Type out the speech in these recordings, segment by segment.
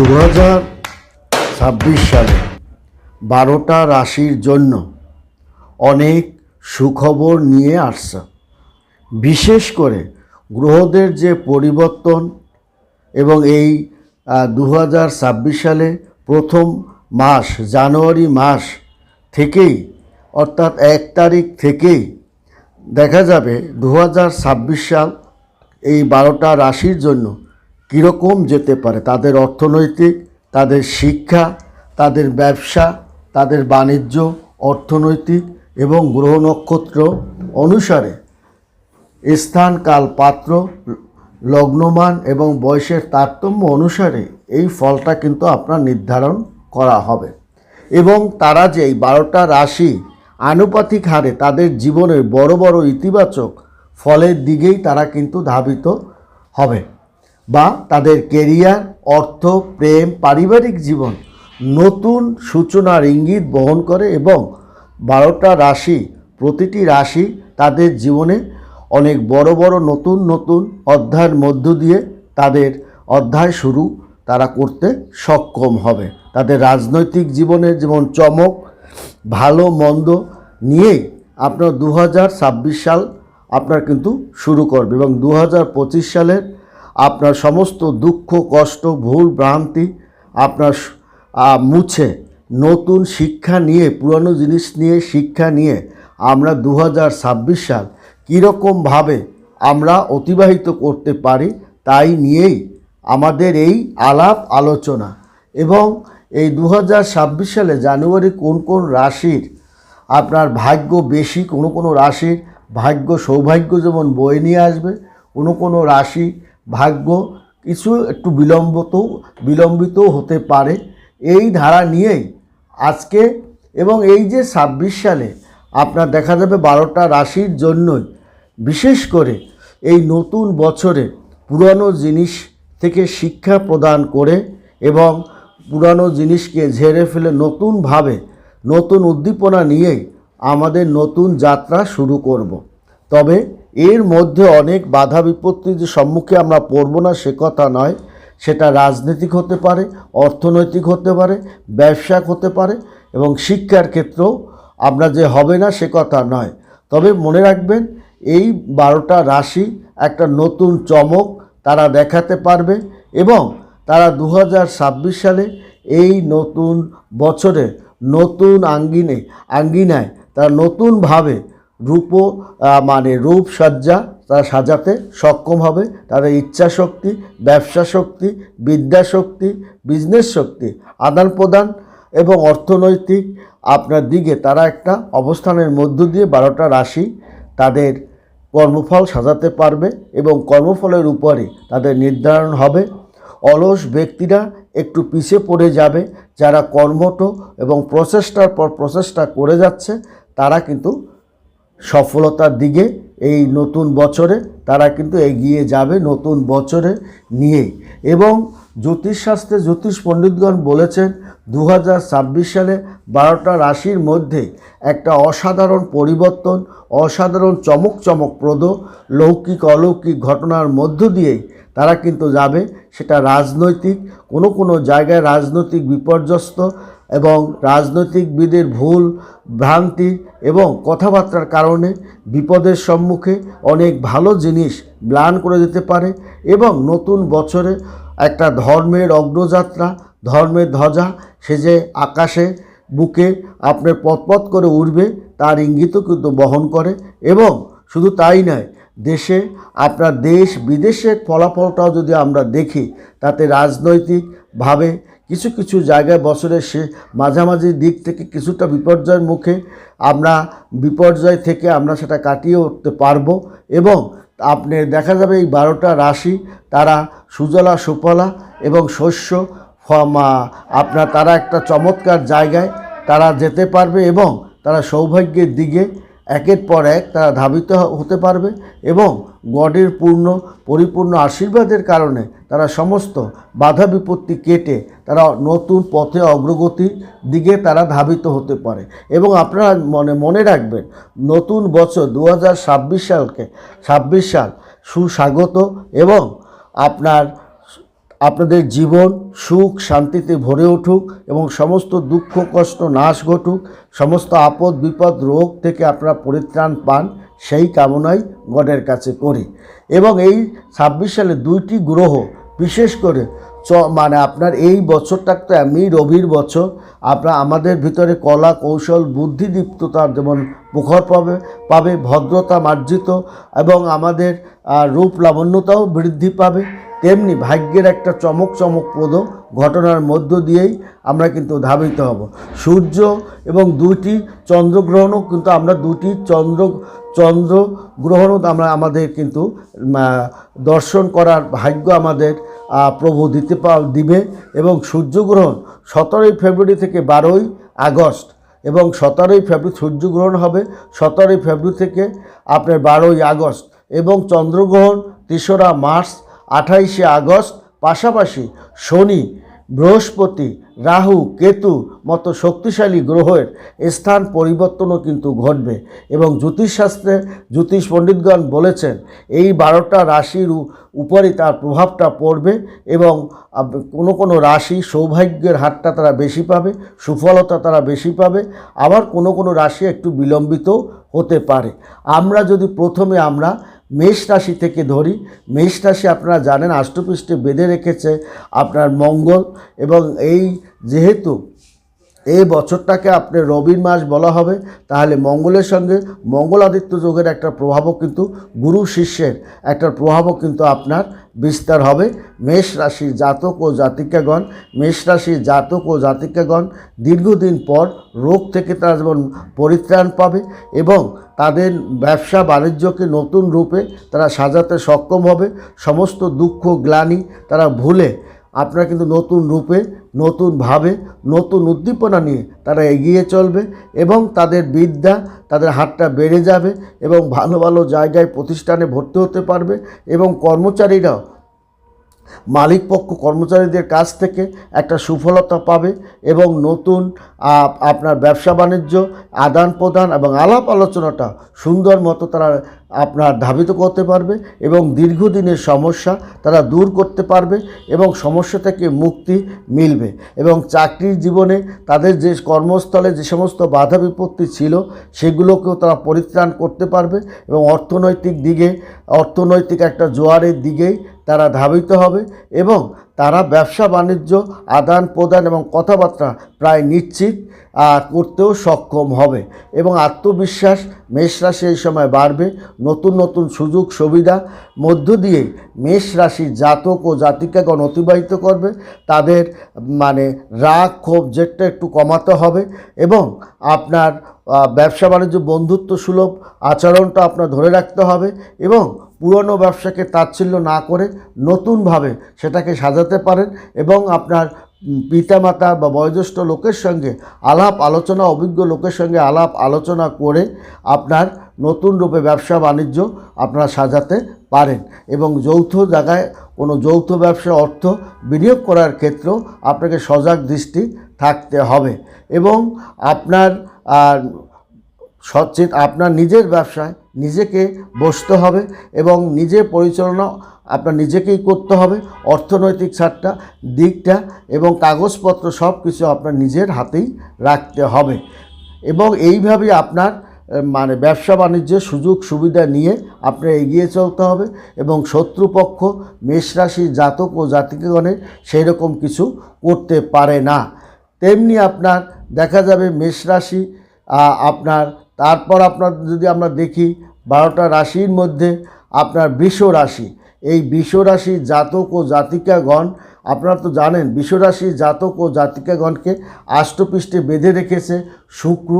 দু ছাব্বিশ সালে বারোটা রাশির জন্য অনেক সুখবর নিয়ে আসছে। বিশেষ করে গ্রহদের যে পরিবর্তন এবং এই দু হাজার ছাব্বিশ সালে প্রথম মাস, জানুয়ারি মাস থেকেই, অর্থাৎ এক তারিখ থেকেই দেখা যাবে দু হাজার ছাব্বিশ সাল এই বারোটা রাশির জন্য কীরকম যেতে পারে? তাদের অর্থনৈতিক, তাদের শিক্ষা, তাদের ব্যবসা, তাদের বাণিজ্য, অর্থনৈতিক এবং গ্রহ নক্ষত্র অনুসারে স্থান কাল পাত্র, লগ্নমান এবং বয়সের তারতম্য অনুসারে এই ফলটা কিন্তু আপনার নির্ধারণ করা হবে। এবং তারা যে এই বারোটা রাশি আনুপাতিক হারে তাদের জীবনের বড় বড় ইতিবাচক ফলের দিকেই তারা কিন্তু ধাবিত হবে। বা তাদের কেরিয়ার, অর্থ, প্রেম, পারিবারিক জীবন নতুন সূচনার ইঙ্গিত বহন করে এবং বারোটা রাশি, প্রতিটি রাশি তাদের জীবনে অনেক বড় বড় নতুন নতুন অধ্যায়ের মধ্য দিয়ে তাদের অধ্যায় শুরু তারা করতে সক্ষম হবে। তাদের রাজনৈতিক জীবনের যেমন চমক, ভালো, মন্দ নিয়েই আপনার দু হাজার ছাব্বিশ সাল আপনার কিন্তু শুরু করবে এবং দু হাজার পঁচিশ সালের আপনার সমস্ত দুঃখ, কষ্ট, ভুল, ভ্রান্তি আপনার মুছে। নতুন শিক্ষা নিয়ে, পুরনো জিনিস নিয়ে, শিক্ষা নিয়ে আমরা দু ছাব্বিশ সাল কীরকমভাবে আমরা অতিবাহিত করতে পারি তাই নিয়েই আমাদের এই আলাপ আলোচনা। এবং এই দু হাজার ছাব্বিশ সালে জানুয়ারি কোন কোন রাশির আপনার ভাগ্য বেশি, কোনো কোনো রাশির ভাগ্য সৌভাগ্য যেমন বয়ে নিয়ে আসবে, কোনো কোনো রাশি ভাগ্য কিছু একটু বিলম্বিত, বিলম্বিতও হতে পারে এই ধারা নিয়েই আজকে এবং এই যে ছাব্বিশ সালে আপনার দেখা যাবে বারোটা রাশির জন্যই বিশেষ করে এই নতুন বছরে পুরানো জিনিস থেকে শিক্ষা প্রদান করে এবং পুরানো জিনিসকে ঝেড়ে ফেলে নতুনভাবে নতুন উদ্দীপনা নিয়েই আমাদের নতুন যাত্রা শুরু করব। তবে এর মধ্যে অনেক বাধা বিপত্তি যে সম্মুখে আমরা পড়ব না, সে কথা নয়। সেটা রাজনৈতিক হতে পারে, অর্থনৈতিক হতে পারে, ব্যবসা হতে পারে এবং শিক্ষার ক্ষেত্রেও আমরা যে হবে না, সে কথা নয়। তবে মনে রাখবেন, এই বারোটা রাশি একটা নতুন চমক তারা দেখাতে পারবে এবং তারা দু হাজার ছাব্বিশ সালে এই নতুন বছরে নতুন আঙ্গিনে, আঙ্গিনায় তারা নতুনভাবে রূপ মানে রূপসজ্জা তারা সাজাতে সক্ষম হবে। তাদের ইচ্ছা শক্তি ব্যবসা শক্তি বিদ্যা শক্তি বিজনেস শক্তি আদান প্রদান এবং অর্থনৈতিক আপনার দিকে তারা একটা অবস্থানের মধ্য দিয়ে বারোটা রাশি তাদের কর্মফল সাজাতে পারবে এবং কর্মফলের উপরে তাদের নির্ধারণ হবে। অলস ব্যক্তিরা একটু পিছিয়ে পড়ে যাবে। যারা কর্মঠ এবং প্রচেষ্টার পর প্রচেষ্টা করে যাচ্ছে, তারা কিন্তু সফলতার দিকে এই নতুন বছরে তারা কিন্তু এগিয়ে যাবে নতুন বছরে নিয়ে এবং জ্যোতিষশাস্ত্রে জ্যোতিষ পণ্ডিতগণ বলেছেন দু হাজার ছাব্বিশ সালে বারোটা রাশির মধ্যে একটা অসাধারণ পরিবর্তন, অসাধারণ চমক চমকপ্রদ লৌকিক অলৌকিক ঘটনার মধ্য দিয়েই তারা কিন্তু যাবে। সেটা রাজনৈতিক, কোনো কোনো জায়গায় রাজনৈতিক বিপর্যস্ত এবং রাজনৈতিকবিদের ভুল, ভ্রান্তি এবং কথাবার্তার কারণে বিপদের সম্মুখে অনেক ভালো জিনিস ম্লান করে দিতে পারে এবং নতুন বছরে একটা ধর্মের অগ্রযাত্রা, ধর্মের ধ্বজা সে যে আকাশে, বুকে আপনার পথপথ করে উঠবে তার ইঙ্গিতও কিন্তু বহন করে এবং শুধু তাই নয়, দেশে আপনার দেশ বিদেশের ফলাফলটাও যদি আমরা দেখি, তাতে রাজনৈতিকভাবে কিছু কিছু জায়গায় বছরের শেষ মাঝামাঝি দিক থেকে কিছুটা বিপর্যয়ের মুখে আমরা বিপর্যয় থেকে আমরা সেটা কাটিয়ে উঠতে পারব এবং আপনি দেখা যাবে এই বারোটা রাশি তারা সুজলা, সুফলা এবং শস্য আপনার তারা একটা চমৎকার জায়গায় তারা যেতে পারবে এবং তারা সৌভাগ্যের দিকে একের পর এক তারা ধাবিত হতে পারবে এবং গডের পূর্ণ, পরিপূর্ণ আশীর্বাদের কারণে তারা সমস্ত বাধা বিপত্তি কেটে তারা নতুন পথে অগ্রগতির দিকে তারা ধাবিত হতে পারে। এবং আপনারা মনে মনে রাখবেন, নতুন বছর দু হাজার ছাব্বিশ সালকে, ছাব্বিশ সাল সুস্বাগত এবং আপনার আপনাদের জীবন সুখ শান্তিতে ভরে উঠুক এবং সমস্ত দুঃখ, কষ্ট, নাশ ঘটুক, সমস্ত আপদ, বিপদ, রোগ থেকে আপনারা পরিত্রাণ পান সেই কামনাই গডের কাছে করি। এবং এই ছাব্বিশ সালে দুইটি গ্রহ, বিশেষ করে চ মানে আপনার এই বছরটা তো এমনি রবির বছর, আপনার আমাদের ভিতরে কলা, কৌশল বুদ্ধিদীপ্ততা যেমন মুখর পাবে পাবে, ভদ্রতা, মার্জিত এবং আমাদের রূপ লাবণ্যতাও বৃদ্ধি পাবে। তেমনি ভাগ্যের একটা চমক চমকপ্রদ ঘটনার মধ্য দিয়েই আমরা কিন্তু ধাবিত হব। সূর্য এবং দুইটি চন্দ্রগ্রহণও কিন্তু আমরা দুটি চন্দ্র, চন্দ্রগ্রহণও আমরা আমাদের কিন্তু দর্শন করার ভাগ্য আমাদের প্রভু দিতে পা, দিবে এবং সূর্যগ্রহণ সতেরোই ফেব্রুয়ারি থেকে বারোই আগস্ট এবং সতেরোই ফেব্রুয়ারি সূর্যগ্রহণ হবে সতেরোই ফেব্রুয়ারি থেকে আপনার বারোই আগস্ট এবং চন্দ্রগ্রহণ তেসরা মার্চ আঠাইশে আগস্ট, পাশাপাশি শনি, বৃহস্পতি, রাহু, কেতু মতো শক্তিশালী গ্রহের স্থান পরিবর্তনও কিন্তু ঘটবে এবং জ্যোতিষশাস্ত্রে জ্যোতিষ পণ্ডিতগণ বলেছেন, এই বারোটা রাশির উ- উপরই তার প্রভাবটা পড়বে এবং কোনো কোনো রাশি সৌভাগ্যের হারটা তারা বেশি পাবে, সুফলতা তারা বেশি পাবে, আবার কোনো কোনো রাশি একটু বিলম্বিত হতে পারে। আমরা যদি প্রথমে আমরা মেষ রাশি থেকে ধরি। মেষ রাশি আপনারা জানেন, আষ্টপৃষ্ঠে বেঁধে রেখেছে আপনার মঙ্গল এবং এই যেহেতু এই বছরটাকে আপনি রবির মাস বলা হবে। তাহলে মঙ্গলের সঙ্গে মঙ্গলাদিত্য যোগের একটা প্রভাবও কিন্তু গুরু শিষ্যের একটা প্রভাবও কিন্তু আপনার বিস্তার হবে। মেষ রাশির জাতক ও জাতিকাগণ, মেষ রাশির জাতক ও জাতিকাগণ দীর্ঘদিন পর রোগ থেকে তারা যেমন পরিত্রাণ পাবে এবং তাদের ব্যবসা বাণিজ্যকে নতুন রূপে তারা সাজাতে সক্ষম হবে। সমস্ত দুঃখ, গ্লানি তারা ভুলে আপনারা কিন্তু নতুন রূপে নতুনভাবে নতুন উদ্দীপনা নিয়ে তারা এগিয়ে চলবে এবং তাদের বিদ্যা, তাদের হাতটা বেড়ে যাবে এবং ভালো ভালো জায়গায় প্রতিষ্ঠানে ভর্তি হতে পারবে এবং কর্মচারীরাও, মালিক পক্ষ কর্মচারীদের কাছ থেকে একটা সুফলতা পাবে এবং নতুন আপনার ব্যবসা বাণিজ্য আদান প্রদান এবং আলাপ আলোচনাটা সুন্দর মতো তারা আপনার ধাবিত করতে পারবে এবং দীর্ঘদিনের সমস্যা তারা দূর করতে পারবে এবং সমস্যা থেকে মুক্তি মিলবে এবং চাকরির জীবনে তাদের যে কর্মস্থলে যে সমস্ত বাধা বিপত্তি ছিল সেগুলোকেও তারা পরিত্রাণ করতে পারবে এবং অর্থনৈতিক দিকে, অর্থনৈতিক একটা জোয়ারের দিকেই তারা ধাবিত হবে এবং তারা ব্যবসা, বাণিজ্য আদান প্রদান এবং কথাবার্তা প্রায় নিশ্চিত করতেও সক্ষম হবে এবং আত্মবিশ্বাস মেষ রাশি এই সময় বাড়বে। নতুন নতুন সুযোগ সুবিধা মধ্য দিয়ে মেষ রাশির জাতক ও জাতিকাগণ অতিবাহিত করবে। তাদের মানে রাগ, ক্ষোভ জেটটা একটু কমাতে হবে এবং আপনার ব্যবসা বাণিজ্য বন্ধুত্ব সুলভ আচরণটা আপনার ধরে রাখতে হবে এবং পুরনো ব্যবসাকে তাচ্ছিল্য না করে নতুনভাবে সেটাকে সাজাতে পারেন এবং আপনার পিতামাতা বা বয়োজ্যেষ্ঠ লোকের সঙ্গে আলাপ আলোচনা, অভিজ্ঞ লোকের সঙ্গে আলাপ আলোচনা করে আপনার নতুন রূপে ব্যবসা বাণিজ্য আপনারা সাজাতে পারেন এবং যৌথ জায়গায় কোনো যৌথ ব্যবসা অর্থ বিনিয়োগ করার ক্ষেত্রেও আপনাকে সজাগ দৃষ্টি থাকতে হবে এবং আপনার সচেত আপনার নিজের ব্যবসায় নিজেকে বসতে হবে এবং নিজে পরিচালনা আপনার নিজেকেই করতে হবে, অর্থনৈতিক ছাড়টা, দিকটা এবং কাগজপত্র সব কিছু আপনার নিজের হাতেই রাখতে হবে। এবং এইভাবে আপনার মানে ব্যবসা বাণিজ্যের সুযোগ সুবিধা নিয়ে আপনার এগিয়ে চলতে হবে এবং শত্রুপক্ষ মেষরাশি জাতক ও জাতিকগণের সেই রকম কিছু করতে পারে না। তেমনি আপনার, দেখা যাবে মেষরাশি আপনার, তারপর আপনার যদি আমরা দেখি, বারোটা রাশির মধ্যে আপনার বৃষ রাশি এই বিশ্বরাশি জাতক ও জাতিকাগণ, আপনারা তো জানেন বিশ্বরাশি জাতক ও জাতিকাগণকে আষ্টপৃষ্ঠে বেঁধে রেখেছে শুক্র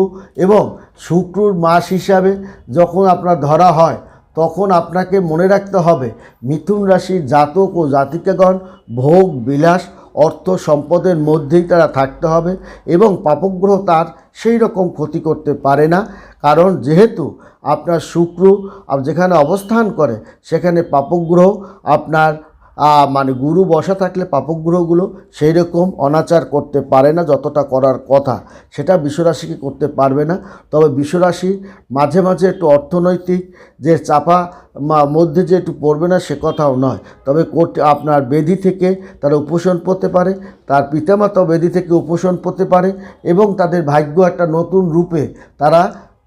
এবং শুক্রর মাস হিসাবে যখন আপনার ধরা হয়, তখন আপনাকে মনে রাখতে হবে, মিথুন রাশির জাতক ও জাতিকাগণ ভোগ, বিলাস অর্থ সম্পদের মধ্যেই তারা থাকতে হবে এবং পাপগ্রহ তার সেই রকম ক্ষতি করতে পারে না। কারণ যেহেতু আপনার শুক্র যেখানে অবস্থান করে, সেখানে পাপগ্রহ আপনার মানে গুরু বসা থাকলে পাপগ্রহগুলো সেই রকম অনাচার করতে পারে না যতটা করার কথা। সেটা বিশ্বরাশিকে করতে পারবে না। তবে বিশ্বরাশি মাঝে মাঝে একটু অর্থনৈতিক যে চাপা মধ্যে যে একটু পড়বে না সে কথাও নয়। তবে আপনার বেদি থেকে তারা উপোষণ পড়তে পারে, তার পিতামাতাও বেদি থেকে উপোষণ পড়তে পারে এবং তাদের ভাগ্য একটা নতুন রূপে তারা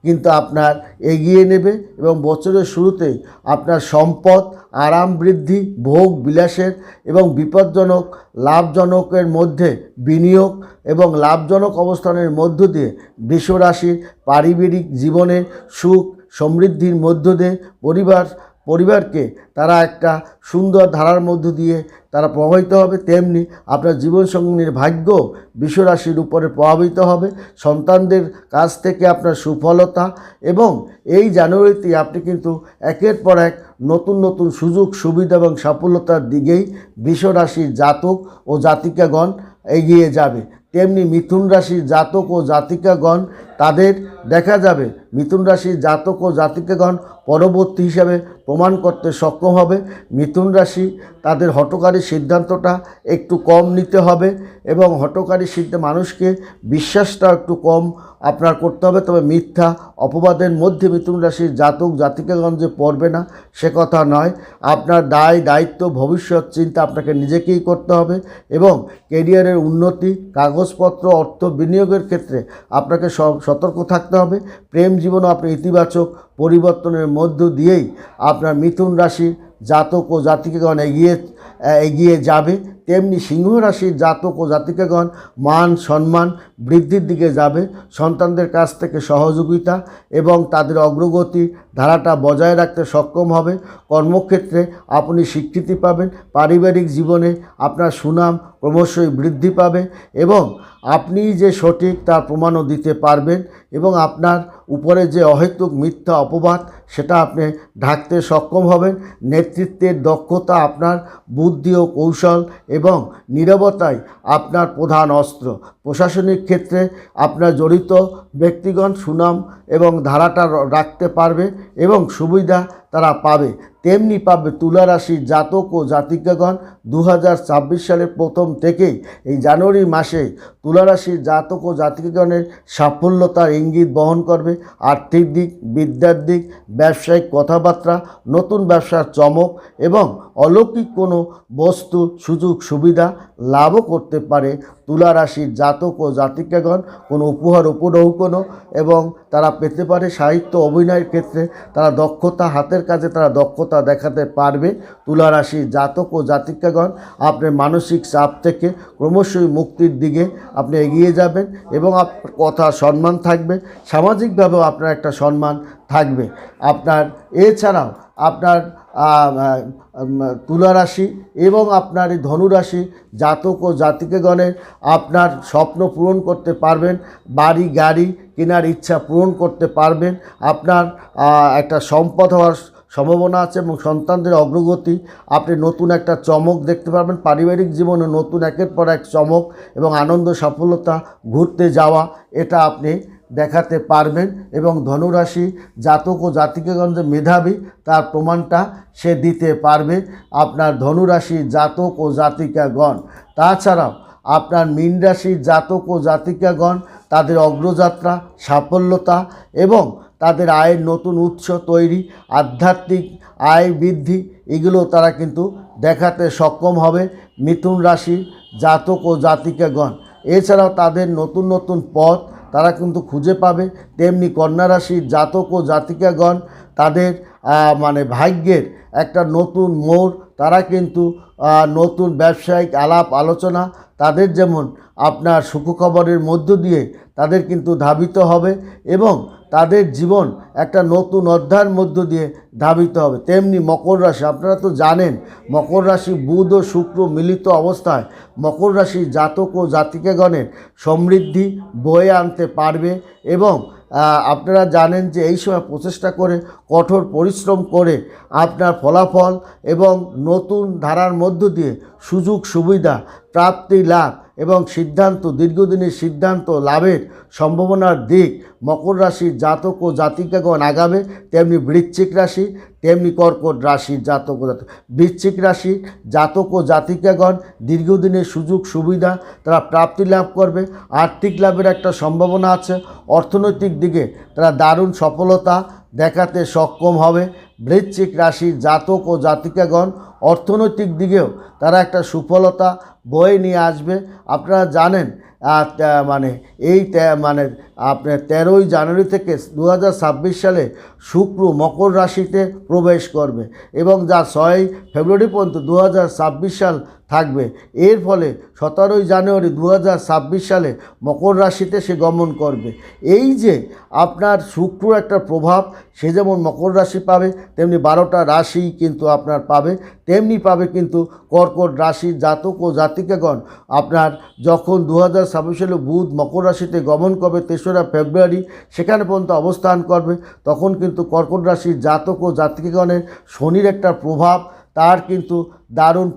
কিন্তু আপনার এগিয়ে নেবে এবং বছরের শুরুতেই আপনার সম্পদ, আরাম বৃদ্ধি, ভোগ বিলাসের এবং বিপজ্জনক, লাভজনকের মধ্যে বিনিয়োগ এবং লাভজনক অবস্থানের মধ্য দিয়ে বৃষরাশির পারিবারিক জীবনের সুখ সমৃদ্ধির মধ্য দিয়ে পরিবার, পরিবারকে তারা একটা সুন্দর ধারার মধ্য দিয়ে তারা প্রভাবিত হবে, তেমনি আপনার জীবনসঙ্গীর ভাগ্য বিশ্বরাশির উপরে প্রভাবিত হবে। সন্তানদের কাছ থেকে আপনার সুফলতা এবং এই জানুয়ারিতে আপনি কিন্তু একের পর এক নতুন নতুন সুযোগ, সুবিধা এবং সাফল্যতার দিকেই বিশ্বরাশির জাতক ও জাতিকাগণ এগিয়ে যাবে। তেমনি মিথুন রাশির জাতক ও জাতিকাগণ তাদের দেখা যাবে। মিথুন রাশির জাতক ও জাতিকেগণ পরবর্তী হিসাবে প্রমাণ করতে সক্ষম হবে। মিথুন রাশি তাদের হটকারী সিদ্ধান্তটা একটু কম নিতে হবে এবং হটকারী সিদ্ধ মানুষকে বিশ্বাসটা একটু কম আপনার করতে হবে। তবে মিথ্যা অপবাদের মধ্যে মিথুন রাশির জাতক জাতিকেগণ যে পড়বে না, সে কথা নয়। আপনার দায়, দায়িত্ব, ভবিষ্যৎ চিন্তা আপনাকে নিজেকেই করতে হবে এবং কেরিয়ারের উন্নতি, কাগজপত্র, অর্থ বিনিয়োগের ক্ষেত্রে আপনাকে সব সতর্ক থাকতে হবে। প্রেম জীবনও আপনি ইতিবাচক পরিবর্তনের মধ্য দিয়েই আপনার মিথুন রাশির জাতক ও জাতিকেগণ এগিয়ে এগিয়ে যাবে। তেমনি সিংহ রাশির জাতক ও জাতিকাগণ মান, সম্মান বৃদ্ধির দিকে যাবে। সন্তানদের কাছ থেকে সহযোগিতা এবং তাদের অগ্রগতি ধারাটা বজায় রাখতে সক্ষম হবে। কর্মক্ষেত্রে আপনি স্বীকৃতি পাবেন। পারিবারিক জীবনে আপনার সুনাম ক্রমশই বৃদ্ধি পাবে এবং আপনি যে সঠিক তার প্রমাণও দিতে পারবেন এবং আপনার উপরে যে অহেতুক মিথ্যা অপবাদ, সেটা আপনি ঢাকতে সক্ষম হবেন। নেতৃত্বের দক্ষতা আপনার বুদ্ধি ও কৌশল এবং নিরবতাই আপনার প্রধান অস্ত্র। প্রশাসনিক ক্ষেত্রে আপনার জড়িত ব্যক্তিগণ সুনাম এবং ধারাটা রাখতে পারবে এবং সুবিধা তারা পাবে। তেমনি পাবে তুলা রাশির জাতক ও জাতিকাগণ। দু সালের প্রথম থেকেই এই জানুয়ারি মাসে তুলা রাশির জাতক ও জাতিকাগণের সাফল্যতার ইঙ্গিত বহন করবে। আর্থিক দিক, বিদ্যার দিক, ব্যবসায়িক কথাবার্তা, নতুন ব্যবসার চমক এবং অলৌকিক কোনো বস্তু, সুযোগ, সুবিধা লাভও করতে পারে। তুলা রাশির জাতক ও জাতিকাগণ কোনো উপহার উপঢৌকনো এবং তারা পেতে পারে সাহিত্য, অভিনয়ের ক্ষেত্রে তারা দক্ষতা, হাতের কাজে তারা দক্ষতা দেখাতে পারবে তুলা রাশির জাতক ও জাতিকাগণ। আপনার মানসিক চাপ থেকে ক্রমশই মুক্তির দিকে আপনি এগিয়ে যাবেন এবং আপনার কথা সম্মান থাকবে সামাজিকভাবেও আপনার একটা সম্মান থাকবে। আপনার এছাড়াও আপনার আহ, উম, তুলা রাশি এবং আপনার এই ধনুরাশি জাতক ও জাতিকেগণের আপনার স্বপ্ন পূরণ করতে পারবেন বাড়ি গাড়ি কেনার ইচ্ছা পূরণ করতে পারবেন আপনার একটা সম্পদ হওয়ার সম্ভাবনা আছে এবং সন্তানদের অগ্রগতি। আপনি নতুন একটা চমক দেখতে পারবেন। পারিবারিক জীবনে নতুন একের পর এক চমক এবং আনন্দ, সফলতা, ঘুরতে যাওয়া, এটা আপনি দেখাতে পারবেন এবং ধনুরাশি জাতক ও জাতিকাগঞ্জে মেধাবী, তার প্রমাণটা সে দিতে পারবে। আপনার ধনুরাশি জাতক ও জাতিকাগণ। তাছাড়াও আপনার মীন রাশির জাতক ও জাতিকাগণ অগ্রযাত্রা, সাফল্যতা এবং তাদের আয়ের নতুন উৎস তৈরি, আধ্যাত্মিক আয় বৃদ্ধি, এগুলো তারা কিন্তু দেখাতে সক্ষম হবে মিথুন রাশির জাতক ও জাতিকাগণ। এছাড়াও তাদের নতুন নতুন পথ তারা কিন্তু খুঁজে পাবে। তেমনি কন্যা রাশির জাতক ও জাতিকাগণ তাদের মানে ভাগ্যের একটা নতুন মোড়, তারা কিন্তু নতুন ব্যবসায়িক আলাপ আলোচনা, তাদের যেমন আপনার সুখখবরের মধ্য দিয়ে তাদের কিন্তু ধাবিত হবে এবং তাদের জীবন একটা নতুন অধ্যায়ের মধ্য দিয়ে ধাবিত হবে। তেমনি মকর রাশি, আপনারা তো জানেন, মকর রাশি বুধ ও শুক্র মিলিত অবস্থায় মকর রাশি জাতক ও জাতিকাগণের সমৃদ্ধি বয়ে আনতে পারবে এবং আপনারা জানেন যে এই সময় প্রচেষ্টা করে, কঠোর পরিশ্রম করে আপনার ফলাফল এবং নতুন ধারার মধ্য দিয়ে সুযোগ সুবিধা প্রাপ্তি লাভ এবং সিদ্ধান্ত, দীর্ঘদিনের সিদ্ধান্ত লাভের সম্ভাবনার দিক মকর রাশির জাতক ও জাতিকাগণ আগাবে তেমনি বৃশ্চিক রাশি, তেমনি কর্কট রাশির জাতক ও জাতক। বৃশ্চিক রাশির জাতক ও জাতিকাগণ দীর্ঘদিনের সুযোগ, সুবিধা তারা প্রাপ্তি লাভ করবে। আর্থিক লাভের একটা সম্ভাবনা আছে। অর্থনৈতিক দিকে তারা দারুণ সফলতা দেখাতে সক্ষম হবে। বৃশ্চিক রাশির জাতক ও জাতিকাগণ, অর্থনৈতিক দিকেও তারা একটা সুফলতা বয়ে নিয়ে আসবে। আপনারা জানেন মানে এই মানে আপনার তেরোই জানুয়ারি থেকে দু হাজার ছাব্বিশ সালে শুক্র মকর রাশিতে প্রবেশ করবে এবং যা ছয় ফেব্রুয়ারি পর্যন্ত দু হাজার ছাব্বিশ সাল থাকবে। এর ফলে সতেরোই জানুয়ারি দু হাজার ছাব্বিশ সালে মকর রাশিতে সে গমন করবে। এই যে আপনার শুক্র একটা প্রভাব, সে যেমন মকর রাশি পাবে, তেমনি বারোটা রাশি কিন্তু আপনার পাবে, তেমনি পাবে কিন্তু কর্কট রাশির জাতক ও জাতিকাগণ। আপনার যখন দু হাজার ছাব্বিশ সালে বুধ মকর রাশিতে গমন করবে, তেসরা ফেব্রুয়ারি, সেখানে পর্যন্ত অবস্থান করবে, তখন কিন্তু কর্কট রাশির জাতক ও জাতিকাগণের শনির একটা প্রভাব তার কিন্তু দারুণ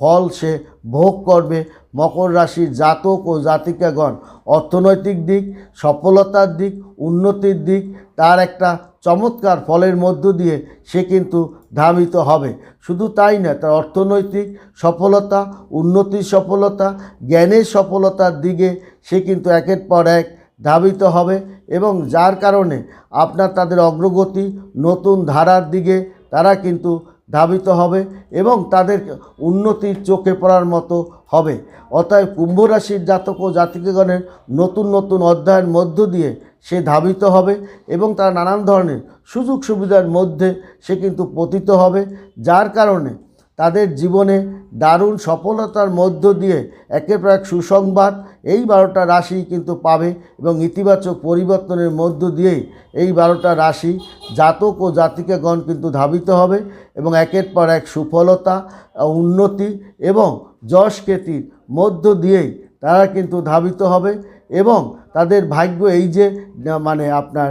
ফল সে ভোগ করবে। মকর রাশির জাতক ও জাতিকাগণ, অর্থনৈতিক দিক, সফলতার দিক, উন্নতির দিক, তার একটা চমৎকার ফলের মধ্য দিয়ে সে কিন্তু ধাবিত হবে। শুধু তাই না, তার অর্থনৈতিক সফলতা, উন্নতির সফলতা, জ্ঞানের সফলতার দিকে সে কিন্তু একের পর এক ধাবিত হবে এবং যার কারণে আপনার তাদের অগ্রগতি, নতুন ধারার দিকে তারা কিন্তু ধাবিত হবে এবং তাদের উন্নতির চোখে পড়ার মতো হবে। অতএব কুম্ভ রাশির জাতক ও জাতিকগণের নতুন নতুন অধ্যায়ের মধ্য দিয়ে সে ধাবিত হবে এবং তারা নানান ধরনের সুযোগ সুবিধার মধ্যে সে কিন্তু পতিত হবে, যার কারণে তাদের জীবনে দারুণ সফলতার মধ্য দিয়ে একের পর এক সুসংবাদ এই বারোটা রাশি কিন্তু পাবে এবং ইতিবাচক পরিবর্তনের মধ্য দিয়েই এই বারোটা রাশি জাতক ও জাতিকাগণ কিন্তু ধাবিত হবে এবং একের পর এক সুফলতা, উন্নতি এবং যশ খ্যাতির মধ্য দিয়েই তারা কিন্তু ধাবিত হবে এবং তাদের ভাগ্য এই যে মানে আপনার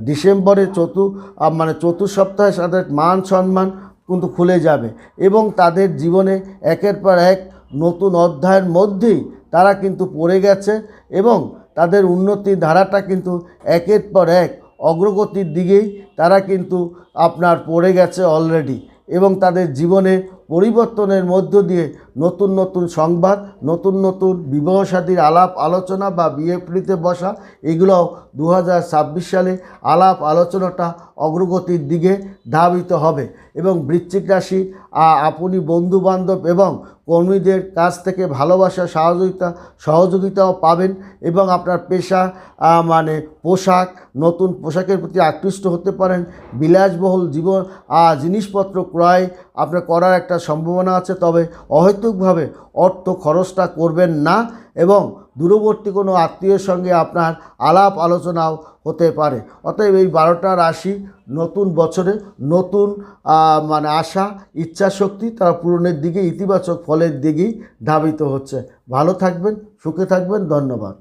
ডিসেম্বরে চতু মানে চতুর্থ সপ্তাহে তাদের মান সম্মান কিন্তু খুলে যাবে। এবং তাদের জীবনে একের পর এক নতুন অধ্যায়ের মধ্যেই তারা কিন্তু পড়ে গেছে এবং তাদের উন্নতির ধারাটা কিন্তু একের পর এক অগ্রগতির দিকেই তারা কিন্তু আপনার পড়ে গেছে অলরেডি এবং তাদের জীবনে পরিবর্তনের মধ্য দিয়ে নতুন নতুন সংবাদ, নতুন নতুন বিবাহ সাদীর আলাপ আলোচনা বা বিয়ে পিড়িতে বসা, এগুলোও দু হাজার ছাব্বিশ সালে আলাপ আলোচনাটা অগ্রগতির দিকে ধাবিত হবে এবং বৃশ্চিক রাশি আপনি বন্ধু বান্ধব এবং কর্মীদের কাছ থেকে ভালোবাসা, সহযোগিতা, সহযোগিতাও পাবেন এবং আপনার পেশা মানে পোশাক, নতুন পোশাকের প্রতি আকৃষ্ট হতে পারেন। বিলাসবহুল জীবন জিনিসপত্র ক্রয়, আপনার করার একটা সম্ভাবনা আছে, তবে অহেতুকভাবে অর্থ খরচটা করবেন না এবং দূরবর্তী কোনো আত্মীয়ের সঙ্গে আপনার আলাপ আলোচনাও হতে পারে। অতএব এই বারোটা রাশি নতুন বছরে নতুন মানে আশা, ইচ্ছা শক্তি তারা পূরণের দিকে ইতিবাচক ফলের দিকেই ধাবিত হচ্ছে। ভালো থাকবেন, সুখে থাকবেন, ধন্যবাদ।